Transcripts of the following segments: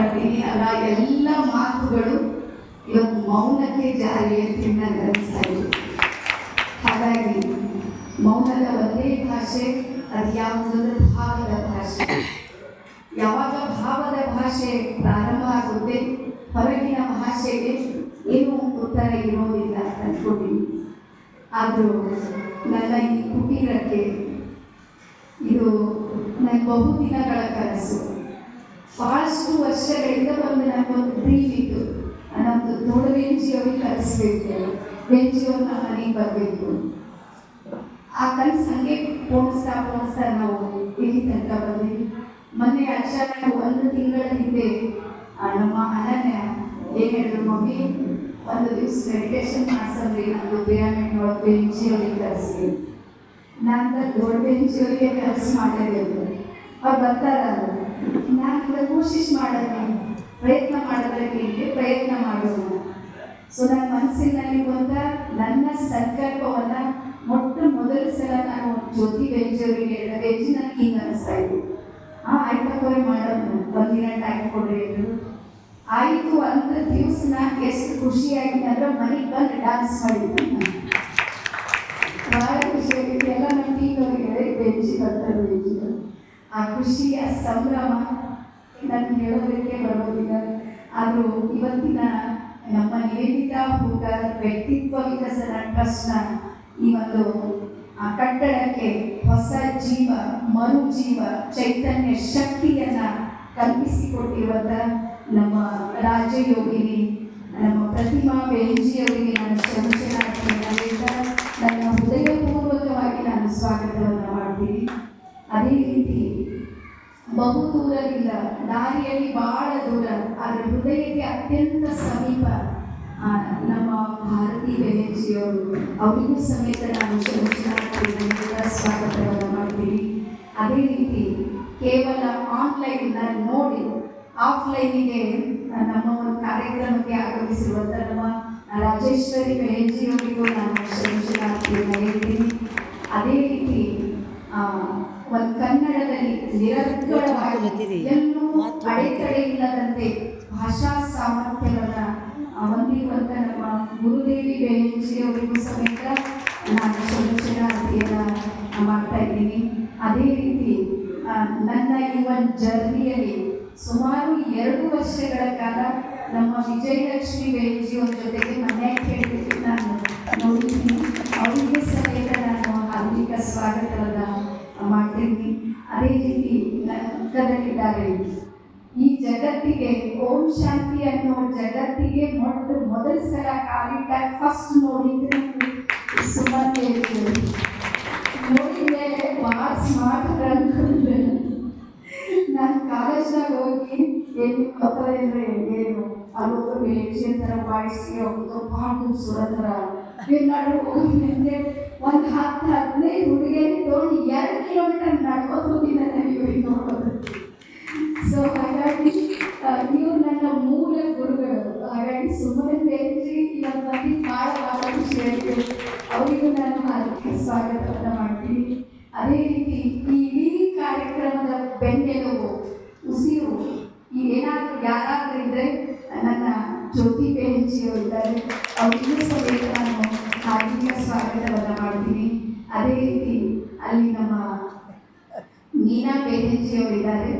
ಮಾತಾಡ್ತೀನಿ. ಅಲ್ಲ, ಎಲ್ಲ ಮಾತುಗಳು ಇವತ್ತು ಮೌನಕ್ಕೆ ಜಾರಿ ಅಂತ ನನಗೆ ಇದೆ. ಹಾಗಾಗಿ, ಮೌನದ ಒಂದೇ ಭಾಷೆ, ಅದು ಯಾವುದಂದ್ರೆ ಭಾವದ ಭಾಷೆ. ಯಾವಾಗ ಭಾವದ ಭಾಷೆ ಪ್ರಾರಂಭ ಆಗುತ್ತೆ, ಹೊರಗಿನ ಭಾಷೆಗೆ ಏನು ಉತ್ತರ ಇರೋದಿಲ್ಲ ಅಂತ ಅನ್ಕೊಂಡಿನಿ ಆದರೂ ನನ್ನ ಈ ಕುಟೀರಕ್ಕೆ ಇದು ನನ್ನ ಬಹುದಿನಗಳ ಕನಸು. ಭಾಳಷ್ಟು ವರ್ಷಗಳಿಂದ ಒಂದು ಡ್ರೀಮ್ ಇತ್ತು. ನಮ್ಮದು ದೊಡ್ಡ ವೆಂಜಿಯವ್ರಿಗೆ ಕಲಿಸ್ಬೇಕು ವೆಂಜಿಯವ್ರು ನಮ್ಮ ಮನೆಗೆ ಬರಬೇಕು ಆ ಕನಸು ಹಂಗೆ ಪೋಣಿಸ್ತಾ ಪೋಣಿಸ್ತಾ ನಾವು ಇಲ್ಲಿ ತನಕ ಬಂದ್ವಿ. ಮೊನ್ನೆ ಅಚಾನಕ್ ಒಂದು ತಿಂಗಳ ಹಿಂದೆ ನಮ್ಮ ಅನನ್ಯ ಏನು ಹೇಳಿದ್ರು ಮಮ್ಮಿ ಒಂದು ದಿವಸ ಮೆಡಿಟೇಷನ್ ಮಾಡ್ಸಂದ್ರಿ ನಂದು ಪಿರಾಮಿಡ್ ಒಳಗೆ ಬೆಂಚಿಯವ್ರಿಗೆ ಕಲಿಸಿ ನಾನು ದೊಡ್ಡ ಬೆಂಚಿಯವರಿಗೆ ಕೆಲಸ ಮಾಡಲೇಬೇಕು. ಅವ್ರು ಬರ್ತಾರ ನಾನು ಇವಾಗ ಕೋಶಿಶ್ ಮಾಡೋದು ಮಾಡೋದ್ರಲ್ಲಿ ಪ್ರಯತ್ನ ಮಾಡೋಣ ಸೊ ನನ್ನ ಮನಸ್ಸಿನಲ್ಲಿ ಬಂದ ನನ್ನ ಸಂಕಲ್ಪವನ್ನ ಮೊಟ್ಟ ಮೊದಲ ಸಲ ನಾನು ಜ್ಯೋತಿ ಬೆಂಜಿಯವರಿಗೆ ಹೇಳಿದ ಬೆಂಜಿ ನನಗೆ ಹಿಂಗೆ ಅನಿಸ್ತಾ ಇತ್ತು ಆ ಆಯ್ತಕ್ಕವೇ ಮಾಡೋಣ. ಒಂದಿನ ಟೈಮ್ ಕೊಡ್ರಿ ಆಯಿತು ಅಂತ ದಿವಸ ನಾನು ಎಷ್ಟು ಖುಷಿಯಾಗಿ ಅಂದ್ರೆ ಮನೆಗೆ ಬಂದು ಡ್ಯಾನ್ಸ್ ಮಾಡಿದ್ದೆ ಭಾಳ ಖುಷಿ ಆಗಿತ್ತು. ಎಲ್ಲ ನಮ್ಮ ಟೀಮ್ನವ್ರಿಗೆ ಹೇಳಿ ಬೆಂಚಿ ಬರ್ತಾರೆ ಬೆಂಚಿ ಆ ಖುಷಿ ಆ ಸಂಭ್ರಮ ನಾನು ಹೇಳೋದಕ್ಕೆ ಬರೋದಿಲ್ಲ. ಆದರೂ ಇವತ್ತಿನ ನಮ್ಮ ನಿವೇದಿತಾ ಹೋಗರ್ ವ್ಯಕ್ತಿತ್ವ ವಿಕಸನ ಟ್ರಸ್ಟ್ನ ಈ ಒಂದು, ಆ ಕಟ್ಟಡಕ್ಕೆ ಹೊಸ ಜೀವ ಮರು ಜೀವ ಚೈತನ್ಯ ಶಕ್ತಿಯನ್ನ ಕಲ್ಪಿಸಿಕೊಟ್ಟಿರುವಂಥ ನಮ್ಮ ರಾಜಯೋಗಿನಿ, ನಮ್ಮ ಪ್ರತಿಮಾ ಬೇಂಜಿಯವರಿಗೆ ನಾನು ಅದರಿಂದ ನನ್ನ ಹೃದಯಪೂರ್ವಕವಾಗಿ ನಾನು ಸ್ವಾಗತವನ್ನು ಮಾಡ್ತೀನಿ. ಅದೇ ರೀತಿ ಬಹು ದೂರವಿಲ್ಲ ದಾರಿಯಲ್ಲಿ ಬಹಳ ದೂರ. ಆದರೆ ಹೃದಯಕ್ಕೆ ಅತ್ಯಂತ ಸಮೀಪ ನಮ್ಮ ಭಾರತಿ ಬೆನೆಜಿಯವರು ಅವರಿಗೂ ಸಮೇತ ನಾನು ಸ್ವಾಗತವನ್ನು ಮಾಡ್ತೀನಿ. ಅದೇ ರೀತಿ ಕೇವಲ ಆನ್ಲೈನ್ ನೋಡಿ ಆಫ್ಲೈನಿಗೆ ನಮ್ಮ ಒಂದು ಕಾರ್ಯಕ್ರಮಕ್ಕೆ ಆಗಮಿಸಿರುವಂಥ ನಮ್ಮ ರಾಜೇಶ್ವರಿ ಬೆನರ್ಜಿಯವರಿಗೂ ನಾನು ಎಲ್ಲೂ ಅಡೆತಡೆ ಇಲ್ಲದಂತೆ ಭಾಷಾ ಸಾಮರ್ಥ್ಯವನ್ನ ಹೊಂದಿರುವಂತ ಹೊಂದಿರುವಂಥ ನಮ್ಮ ಗುರುದೇವಿ ಅವರಿಗೂ ಸಮೇತ ನಾನು ಶ್ರಮಿಸಲಾಗ್ತಿಯನ್ನ ಮಾಡ್ತಾ ಇದ್ದೀನಿ. ಅದೇ ರೀತಿ ನನ್ನ ಈ ಒಂದು ಜರ್ನಿಯಲ್ಲಿ ಸುಮಾರು ಎರಡು ವರ್ಷಗಳ ಕಾಲ ನಮ್ಮ ವಿಜಯಲಕ್ಷ್ಮಿ ವೇಜಿಯವ್ರ ಜೊತೆಗೆ ಮನೆ ಕೇಳಿದ್ರೆ ನಾನು ನೋಡಿದ್ದೀನಿ. ಅವರಿಗೆ ಸಮೇತ ನಾನು ಹಾರ್ದಿಕ ಸ್ವಾಗತವನ್ನು ಮಾಡ್ತೀನಿ ಅದೇ ರೀತಿ ಪಕ್ಕದಲ್ಲಿದ್ದಾರೆ ಈ ಜಗತ್ತಿಗೆ ಓಂ ಶಾಂತಿ ಅನ್ನೋ ಜಗತ್ತಿಗೆ ಮೊಟ್ಟ ಮೊದಲ ಸಲ ಕಾಲಿಟ್ಟ ಫಸ್ಟ್ ನೋಡಿದ್ರೆ ಸುಮಾರು ನೋಡಿದ ನೋಡಿದ್ರೆ ಭಾಳ ಸ್ಮಾರ್ಟ್ ಅನ್ಕೊಂಡ್ರೆ ನಾನು ಕಾಲೇಜ್ನಾಗ ಹೋಗಿ ಏನು ಗೊತ್ತಾ ಅಂದ್ರೆ ಏನು? ಅಲ್ಲೊಬ್ಬರು ಬೇಜಿ ಥರ ಬಾಯಿಸಿ ಅವ್ರದ್ದು ಭಾಳ ಸುರತರ ಎಲ್ಲಾರು ಹೋಗಿದ್ದೆ ಒಂದು ಹತ್ತು ಹದಿನೈದು ಹುಡುಗಿಯರಿ ತೊಗೊಂಡು ಎರಡು ಕಿಲೋಮೀಟರ್ ನಡ್ಕೊಂಡು ಹೋಗಿದ್ದಾನೆ ನೀವು ನೋಡೋದು ಸೊ ಹಾಗಾಗಿ ನೀವು ನನ್ನ ಮೂಲ ಗುರುಗಳು. ಹಾಗಾಗಿ ಸುಮ್ಮನೆ ಬೇರೆ ನಮ್ಮ ಬಂದು ಭಾಳ ಭಾಳ ಖುಷಿ ಆಯಿತು ಅವರಿಗೂ ನಾನು ಹಾರ್ದಿಕ ಸ್ವಾಗತವನ್ನು ಮಾಡ್ತೀನಿ. ಅದೇ ರೀತಿ ಈ ಇಡೀ ಕಾರ್ಯಕ್ರಮದ ಬೆನ್ನೆಲುಬು, ಉಸಿರು ಏನಾದರೂ ಯಾರಾದರೂ ಇದ್ದರೆ ನನ್ನ ಜ್ಯೋತಿ ಇದ್ದಾರೆ ಅವರಿಗೂ ಸಮೇತ ನಾನು ಹಾರ್ದಿಕ ಸ್ವಾಗತವನ್ನು ಮಾಡ್ತೀನಿ. ಅದೇ ರೀತಿ ಅಲ್ಲಿ ನಮ್ಮ ಮೀನಾ ಇದ್ದಾರೆ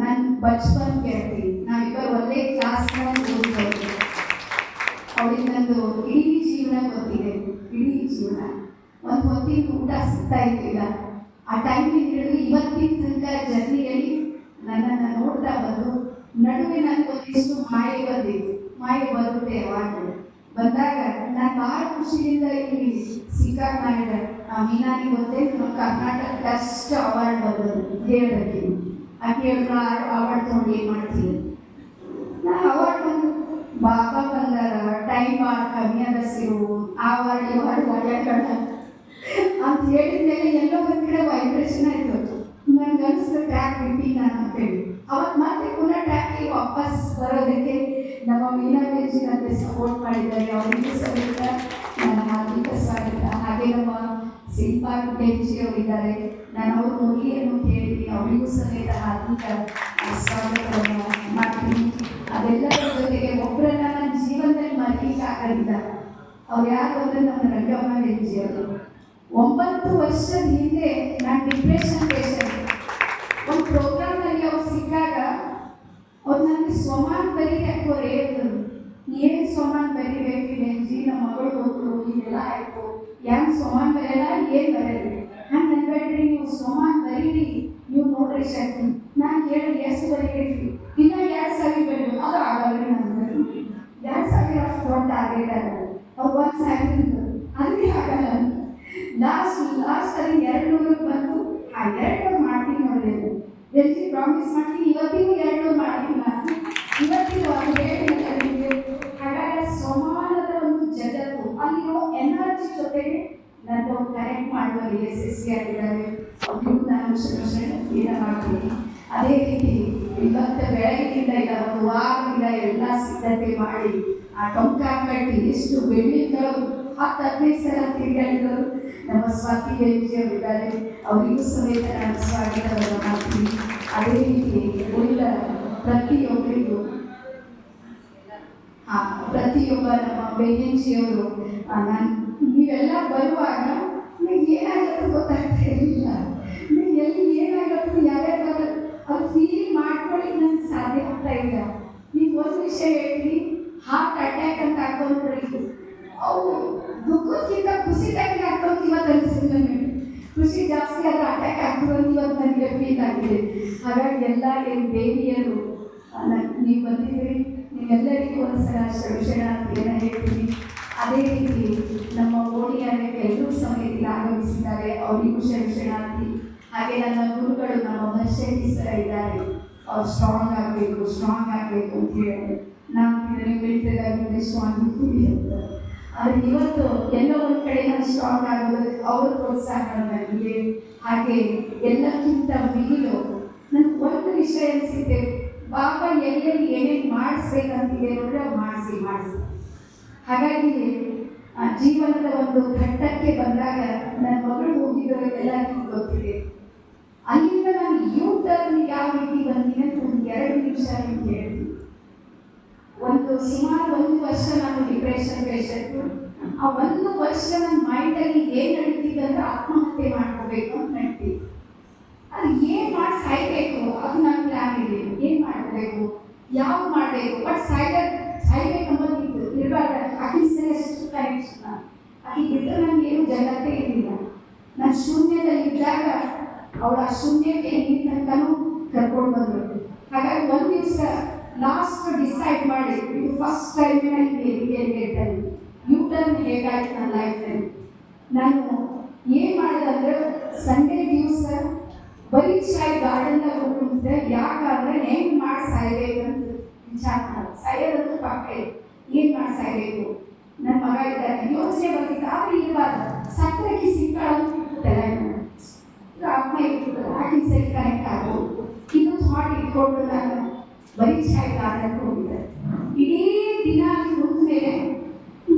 ನನ್ನ ಬಚ್ಪನ್ ಗೆಳತಿ ನಾವಿಬ್ಬರು ಒಂದೇ ಕ್ಲಾಸ್ನಲ್ಲಿ ಓದಿದವರು ಅವಳಿಗೆ ನಂದು ಇಡೀ ಜೀವನ ಗೊತ್ತಿದೆ. ಇಡೀ ಜೀವನ. ಒಂದು ಹೊತ್ತಿನ ಊಟ ಸಿಗ್ತಾ ಇರಲಿಲ್ಲ. ಆ ಟೈಮಿಗೆ ಹಿಡಿದು ಇವತ್ತಿನ ತನಕ ಜರ್ನಿಯಲ್ಲಿ ನನ್ನನ್ನು ನೋಡ್ತಾ ಬಂದು ನಡುವೆ ನನಗೊಂದಿಷ್ಟು ಮಾಯೆ ಬಂದಿತ್ತು. ಮಾಯೆ ಬರುತ್ತೆ ಯಾವಾಗಲೂ. ಬಂದಾಗ ನಾನು ಭಾಳ ಖುಷಿಯಿಂದ ಇಲ್ಲಿ ಸಿಕ್ಕಾಕೊಂಡಿದ್ದೆ ಆ ಮೀನಾನಿ ಗೊತ್ತೇ ನಮ್ಮ ಕರ್ನಾಟಕ ಬೆಸ್ಟ್ ಅವಾರ್ಡ್ ಬಂದದ್ದು ಹೇಳ್ಬೇಕು ಆಕೆ ಹೇಳಿದ್ರು ಅವಾರ್ಡ್ ತೊಗೊಂಡು ಏನು ಮಾಡ್ತೀನಿ ನಾ ಅವಾರ್ಡ್ ಬಂದು, ಬಾಬಾ ಬಂದಾರ ಟೈಮ್ ಆ ಕಮ್ಮಿ ಅದ ಸಿರು. ಆ ಅವಾರ್ಡ್ ಅವಾರ್ಡ್ ಒಳ್ಳೆಕಡ ಅಂತ ಹೇಳಿದ ಮೇಲೆ ಎಲ್ಲೋ ಒಂದು ಕಡೆ ವೈಬ್ರೇಷನ್ ಆಯ್ತು. ನನ್ಗೆ ಅನಿಸ್ತು ಟ್ರ್ಯಾಕ್ ಬಿಟ್ಟಿ ನಾನು ಅಂತೇಳಿ ಅವತ್ತು ನನಗೆ ಸಪೋರ್ಟ್ ಮಾಡಿದ್ದಾರೆ. ಅವರಿಗೂ ಸಮೇತ ನನ್ನ ಹಾರ್ದಿಕ ಸ್ವಾಗತ. ಹಾಗೆ ನಮ್ಮ ಶಿಲ್ಪಾ ಕುಟೇಜಿ ಅವರಿದ್ದಾರೆ. ನಾನು ಅವ್ರ ಮುಗಿಯನ್ನು ಕೇಳಿದ್ದೀನಿ ಅವರಿಗೂ ಸಮೇತ ಹಾರ್ದಿಕ ಸ್ವಾಗತವನ್ನು ಮಾಡ್ತೀನಿ. ಅದೆಲ್ಲದರ ಜೊತೆಗೆ ಒಬ್ಬರನ್ನ ನನ್ನ ಜೀವನದಲ್ಲಿ ಮರೀಲಿಕ್ಕೆ ಆಗೋದಿಲ್ಲ ಅವ್ರು ಯಾರು ಅಂದ್ರೆ ನಮ್ಮ ರಂಗಮ್ಮ ಹೆಂಜಿ ಅವರು. ಒಂಬತ್ತು ವರ್ಷದ ಹಿಂದೆ ನಾನು ಡಿಪ್ರೆಷನ್ ಪೇಷಂಟ್ ಒಂದು ಪ್ರೋಗ್ರಾಮ್ನಲ್ಲಿ ಅವ್ರು ಸಿಕ್ಕಾಗ ಅವ್ರು ನನಗೆ ಸ್ವಮಾನ ಬರೀರಿ ಆಯ್ತು ಏನು ಸ್ವಮಾನ್ ಬರೆಯಲ್ಲ? ಏನು ಬರೆಯಲ್ಲ? ಹಂಗೆ ಅನ್ಬೇಡ್ರಿ, ನೀವು ಸಮಾನ ಬರೀರಿ. ನೀವು ನೋಡ್ರಿ ಶಕ್ತಿ. ನಾನು ಹೇಳಿ ಎಷ್ಟು ಬರೀರಿ ಇನ್ನ ಎರಡ್ ಸಾವಿರ ಬರೀಬೇಕು ಅದು ಆಗಲ್ಲ ನಮ್ಗೆ. ಎರಡ್ ಸಾವಿರ ದೊಡ್ಡ ಆಗಬೇಕಾಗಲ್ಲ ಅವ್ರು ಒಂದ್ ಸಾವಿರ ಅಲ್ಲಿ ಆಗಲ್ಲ ಲಾಸ್ಟ್ ಲಾಸ್ಟ್ ಅಲ್ಲಿ ಎರಡು ನೂರಕ್ಕೆ ಬಂದು, ಆ ಎರಡು ಮಾಡ್ತೀನಿ ನೋಡ್ರಿ ಎಲ್ಲಿ ಪ್ರಾಮಿಸ್ ಮಾಡ್ತೀನಿ? ಮಾಡ್ತೀನಿ ಅದೇ ರೀತಿ ಇವತ್ತು ಬೆಳಗ್ಗಿಂದ ಇಲ್ಲ ಒಂದು ವಾರದಿಂದ ಎಲ್ಲ ಸಿದ್ಧತೆ ಮಾಡಿ ಆ ಟೊಂಕ ಕಟ್ಟಿ ಎಷ್ಟು ಬೆಳ್ಳಿಗಳು ಹತ್ತು ಹದಿನೈದು ಸಲ ತಿರುಗಾಡಿದರು ನಮ್ಮ ಸ್ವಾತಿ ಇದ್ದಾರೆ ಅವರಿಗೂ ಸಮೇತ ನಾನು ಸ್ವಾಗತವನ್ನು ಮಾಡ್ತೀನಿ ಅದೇ ರೀತಿ ಉಳಿದ ಪ್ರತಿಯೊಬ್ಬರಿಗೂ ಪ್ರತಿಯೊಬ್ಬ ನಮ್ಮ ಬೆಯ್ಯಂಜಿಯವರು ನಾನು ನೀವೆಲ್ಲ ಬರುವಾಗ ಏನಾಗುತ್ತೆ ಗೊತ್ತಾಗ್ತಾ ಇರಲಿಲ್ಲ ಎಲ್ಲಿ ಏನಾಗುತ್ತೆ, ಯಾರ್ಯಾರು ಅದು ಫೀಲಿಂಗ್ ಮಾಡ್ಕೊಳ್ಳಿ ನಂಗೆ ಸಾಧ್ಯ ಆಗ್ತಾ ಇಲ್ಲ. ನೀವು ಒಂದು ವಿಷಯ ಹೇಳ್ತೀನಿ ಹಾರ್ಟ್ ಅಟ್ಯಾಕ್ ಅಂತ ಹಾಕೊಂಡ್ರೆ ಅವು ದುಃಖಕ್ಕಿಂತ ಖುಷಿ ಟೈಮಿಗೆ ಆಗ್ತಾವಂತ ಇವತ್ತು ಅನಿಸಿಲ್ಲ ನನಗೆ. ಖುಷಿ ಜಾಸ್ತಿ ಆದ್ರೆ ಅಟ್ಯಾಕ್ ಆಗ್ತದೆ ಅಂತ ಇವತ್ತು ನನಗೆ ಫೀಲ್ ಆಗಿದೆ. ಹಾಗಾಗಿ ಎಲ್ಲ ಏನು ದೇವಿಯರು ನೀವು ಬಂದಿದ್ದೀರಿ. ನೀವೆಲ್ಲರಿಗೂ ಒಂದ್ಸಲ ಏನ ಹೇಳ್ತೀನಿ. ಅದೇ ರೀತಿ ನಮ್ಮ ಎಲ್ಲರೂ ಸಮೇತ ಆಗಮಿಸಿದ್ದಾರೆ. ಅವರಿಗೂ ಶರಣಾರ್ಥಿ ಹಾಗೆ ನನ್ನ ಗುರುಗಳು ನಮ್ಮ ಸರ್ ಇದ್ದಾರೆ. ಅವ್ರು ಸ್ಟ್ರಾಂಗ್ ಆಗಬೇಕು ಸ್ಟ್ರಾಂಗ್ ಆಗಬೇಕು ಅಂತ ಹೇಳಿ ನಾನು ಬೆಳಿತದಾಗಿದ್ದರೆ ಸ್ಟ್ರಾಂಗ್ ಇರ್ತೀವಿ ಅಂತ ಆದರೆ ಇವತ್ತು ಎಲ್ಲೋ ಒಂದು ಕಡೆ ನಾನು ಸ್ಟ್ರಾಂಗ್ ಆಗೋದು ಅವ್ರ ಪ್ರೋತ್ಸಾಹ ನನಗೆ ಹಾಗೆ ಎಲ್ಲಕ್ಕಿಂತ ಮಿಗಿಲು ನನ್ನ ಒಂದು ವಿಷಯ ಅನಿಸಿದ್ದೆ ಬಾಬಾ ಎಲ್ಲೆಲ್ಲಿ ಏನೇನು ಮಾಡಿಸ್ಬೇಕಂತಿದೆ ಅಂದರೆ ಮಾಡಿಸಿ ಮಾಡಿಸಿ. ಹಾಗಾಗಿ ಆ, ಜೀವನದ ಒಂದು ಘಟ್ಟಕ್ಕೆ ಬಂದಾಗ ನನ್ನ ಮಗಳು ಎಲ್ಲ ಎಲ್ಲರಿಗೂ ಗೊತ್ತಿದೆ ಅಲ್ಲಿಂದ ನಾನು ಯೂ ಟರ್ನ್ ಯಾವ ರೀತಿ ಬಂದಿದೆ ಅಂತ ಒಂದು ಎರಡು ನಿಮಿಷ ನಿಮ್ಗೆ ಹೇಳ್ತೀನಿ. ಒಂದು ಸುಮಾರು ಒಂದು ವರ್ಷ ನಾನು ಡಿಪ್ರೆಷನ್ ಪೇಷಂಟು ಆ ಒಂದು ವರ್ಷ ನನ್ನ ಮೈಂಡಲ್ಲಿ ಏನು ನಡೀತಿದೆ ಅಂದ್ರೆ ಆತ್ಮಹತ್ಯೆ ಮಾಡ್ಕೋಬೇಕು ಅಂತ ನಡೀತಿತ್ತು ಅದು ಏನು ಮಾಡಿ ಸಾಯ್ಬೇಕು? ಅದು ನನ್ನ ಪ್ಲಾನ್ ಇದೆ. ಏನು ಮಾಡಬೇಕು? ಯಾವ ಮಾಡಬೇಕು? ಬಟ್ ಸಾಯ್ದ ಸಾಯ್ಬೇಕು ಅನ್ನೋದಿತ್ತು ಇರಬಾರ್ದು. ಆಕೆ ಎಷ್ಟು ಕನೆಕ್ಷನ್ ಆಕೆ ಬಿಟ್ಟರೆ ಏನು ಜಗತ್ತೇ ಇರಲಿಲ್ಲ. ನಾನು ಶೂನ್ಯದಲ್ಲಿ ಇದ್ದಾಗ ಅವಳ ಶೂನ್ಯಕ್ಕೆ ಇಲ್ಲಿ ಕರ್ಕೊಂಡು ಬಂದರು ಹಾಗಾಗಿ ಒಂದು ದಿವಸ ಲಾಸ್ಟ್ ಡಿಸೈಡ್ ಮಾಡಿ, ಇದು ಫಸ್ಟ್ ಟೈಮ್ ನನಗೆ ವೇದಿಕೆಯಲ್ಲಿ ಯು ಟರ್ನ್ ಹೇಗಾಯ್ತು ನನ್ನ ಲೈಫಲ್ಲಿ ನಾನು ಏನು ಮಾಡಿದೆ ಅಂದರೆ ಸಂಡೇ ದಿವಸ ಶಾಯಿ ಗಾರ್ಡನ್ದಾಗ ಹೋಗ್ತಿದ್ದೆ ಯಾಕಂದ್ರೆ ಹೆಂಗೆ ಮಾಡಿ ಸಾಯ್ಬೇಕಂತ ವಿಚಾರ ಮಾಡಿ ಇದೆ ಏನ್ ಮಾಡ್ತಾ ಇರಬೇಕು ನನ್ನ ಮಗ ಇದ್ದಾನೆ. ಯೋಚನೆ ಬರ್ತಿತ್ತು ಆದ್ರೆ ಇರಬಾರ್ದು ಸಕ್ಕರೆಗೆ ಸಿಕ್ಕಾಳು ಆತ್ಮ ಇರ್ತದಲ್ಲ ಆಗಿನ ಸರಿ ಕನೆಕ್ಟ್ ಆಗ್ಬೋದು ಇನ್ನೂ ಥಾಟ್ ಇಟ್ಕೊಂಡು ನಾನು. ಬರೀ ಹೋಗಿದ್ದೆ ಇಡೀ ದಿನ ಕುಂತ ಮೇಲೆ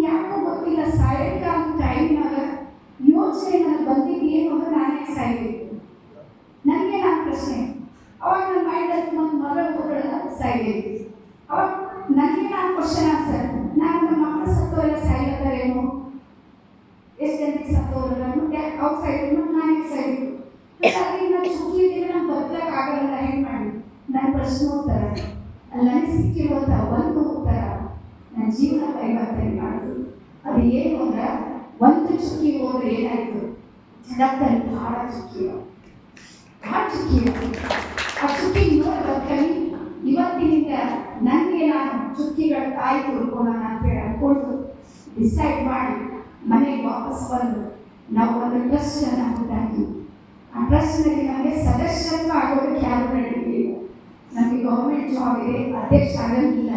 ಯಾಕೋ ಗೊತ್ತಿಲ್ಲ ಸಾಯಂಕಾಲ ಟೈಮ್ನಾಗ ಯೋಚನೆ ನನಗೆ ಬಂದಿದ್ದು ಏನು ಅಂದ್ರೆ ನಾನೇ ಸಾಯ್ಬೇಕು ನನಗೆ ನಾನು ಪ್ರಶ್ನೆ ಅವಾಗ ನನ್ನ ಮೈಂಡಲ್ಲಿ ಒಂದು ಮಗಳ ಮಗಳ ಸಾಯ್ಬೇಕು ಅವಾಗ ನನಗೆ ನಾನು ಕ್ವಶನ್ ಆನ್ಸರ್ ನಾನು ನಮ್ಮ ಮಕ್ಕಳು ಸತ್ತೋರೆಲ್ಲ ಸಾಯ್ಲತ್ತಾರೇನು ಎಷ್ಟು ಜನಕ್ಕೆ ಸತ್ತೋರಲ್ಲ ಯಾಕೆ ಅವ್ರು ಸಾಯ್ಬೇಕು ನಾನು ಯಾಕೆ ಸಾಯ್ಬೇಕು ಅದರಿಂದ ಸುಖಿ ಇದ್ದರೆ ನಾನು ಬದುಕಕ್ಕೆ ಆಗಲ್ಲ ಹೆಂಗೆ ಮಾಡಿ ನನ್ನ ಪ್ರಶ್ನೆ ಉತ್ತರ ಅಲ್ಲಿ ನನಗೆ ಸಿಕ್ಕಿರುವಂಥ ಒಂದು ಉತ್ತರ ನನ್ನ ಜೀವನ ಪರಿವರ್ತನೆ ಮಾಡಿದ್ರು ಅದು ಏನು ಅಂದ್ರೆ ಒಂದು ಚುಕ್ಕಿ ಹೋದ್ರೆ ಏನಾಯ್ತು? ಜಗತ್ತಲ್ಲಿ ಬಹಳ ಚುಕ್ಕಿ. ಬಹಳ ಚುಕ್ಕಿ. ಆ ಚುಕ್ಕಿ ನೋಡ್ಬೇಕಲ್ಲಿ ಇವತ್ತಿನಿಂದ ನನಗೆ ನಾನು ಚುಕ್ಕಿಗಳ ತಾಯಿ ತೋರ್ಕೊಳ್ಳೋಣ ಅಂತ ಹೇಳಿ ಅನ್ಕೊಂಡು ಡಿಸೈಡ್ ಮಾಡಿ ಮನೆಗೆ ವಾಪಸ್ ಬಂದು ನಾವು ಒಂದು ಟ್ರಸ್ಟ್ ಅನ್ನು ಆ ಟ್ರಸ್ಟ್ನಲ್ಲಿ ನಮಗೆ ಸದಸ್ಯತ್ವ ಆಗೋದಕ್ಕೆ ಯಾರು ನಡೆಯಲಿಲ್ಲ ನಮಗೆ ಗೌರ್ಮೆಂಟ್ ಜಾಬ್ ಇದೆ, ಅಧ್ಯಕ್ಷ ಆಗಂಗಿಲ್ಲ.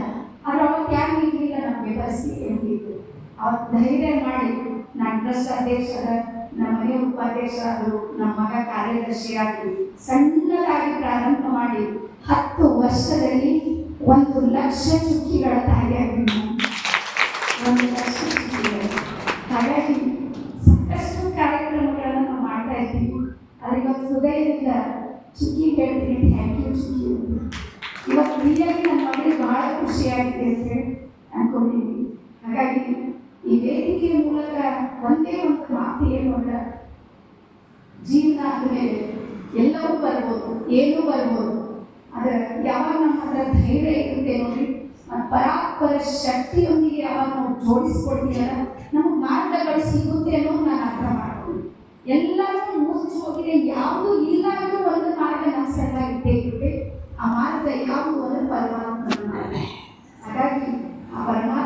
ಆದ್ರೆ ಅವತ್ತು ಯಾರು ಇರಲಿಲ್ಲ ನಮಗೆ ಪರಿಸ್ಥಿತಿ ಹೆಂಗಿತ್ತು ಅವತ್ತು ಧೈರ್ಯ ಮಾಡಿ ಟ್ರಸ್ಟ್ ಅಧ್ಯಕ್ಷರ ನಮ್ಮ ಮನೆ ಉಪಾಧ್ಯಕ್ಷರಾದರು, ನಮ್ಮ ಮಗ ಕಾರ್ಯದರ್ಶಿಯಾಗಿ ಸಣ್ಣದಾಗಿ ಪ್ರಾರಂಭ ಮಾಡಿ ಹತ್ತು ವರ್ಷದಲ್ಲಿ ಒಂದು ಲಕ್ಷ ಚುಕ್ಕಿಗಳ ತಾಯಿಯಾಗಿ. ಒಂದು ಲಕ್ಷ ಚುಕ್ಕಿಗಳು ಹಾಗಾಗಿ ಸಾಕಷ್ಟು ಕಾರ್ಯಕ್ರಮಗಳನ್ನು ನಾವು ಮಾಡ್ತಾ ಇದ್ದೀವಿ ಇವತ್ತು ಹೃದಯದಿಂದ ಚುಕ್ಕಿ ಹೇಳ್ತೀನಿ ಥ್ಯಾಂಕ್ ಯು ಚುಕ್ಕಿ. ಇವತ್ತು ನಿಜವಾಗಿ ನಮ್ಮ ಮಗಳಿಗೆ ಭಾಳ ಖುಷಿಯಾಗಿದೆ ಅಂತ ಹೇಳಿ ಅನ್ಕೊಂಡಿದ್ದೀನಿ ಹಾಗಾಗಿ ಜೀವನ ಆದಮೇಲೆ ಎಲ್ಲರೂ ಬರ್ಬೋದು, ಏನೂ ಬರ್ಬೋದು. ಆದರೆ ಯಾವಾಗ ನಮ್ಮ ಹತ್ರ ಧೈರ್ಯ ಇರುತ್ತೆ ನೋಡಿ ಅದು ಪರಾತ್ಪರ ಶಕ್ತಿಯೊಂದಿಗೆ ಯಾವಾಗ ನಾವು ಜೋಡಿಸ್ಕೊಳ್ತೀವಲ್ಲ, ನಮಗೆ ಮಾರ್ಗಗಳು ಸಿಗುತ್ತೆ ಅನ್ನೋ ನಾನು ಅರ್ಥ ಮಾಡ್ತೀನಿ. ಎಲ್ಲರೂ ಮುಚ್ಚಿ ಹೋಗಿದೆ, ಯಾವುದು ಇಲ್ಲ ಅಂತ ಒಂದು ಮಾರ್ಗ ನಮ್ಮ ಸಣ್ಣಾಗಿ ಇದ್ದೇ ಇರುತ್ತೆ. ಆ ಮಾರ್ಗ ಯಾವುದು ಅಂದ್ರೆ ಪರಮಾತ್ಮ ಹಾಗಾಗಿ ಆ ಪರಮಾತ್ಮ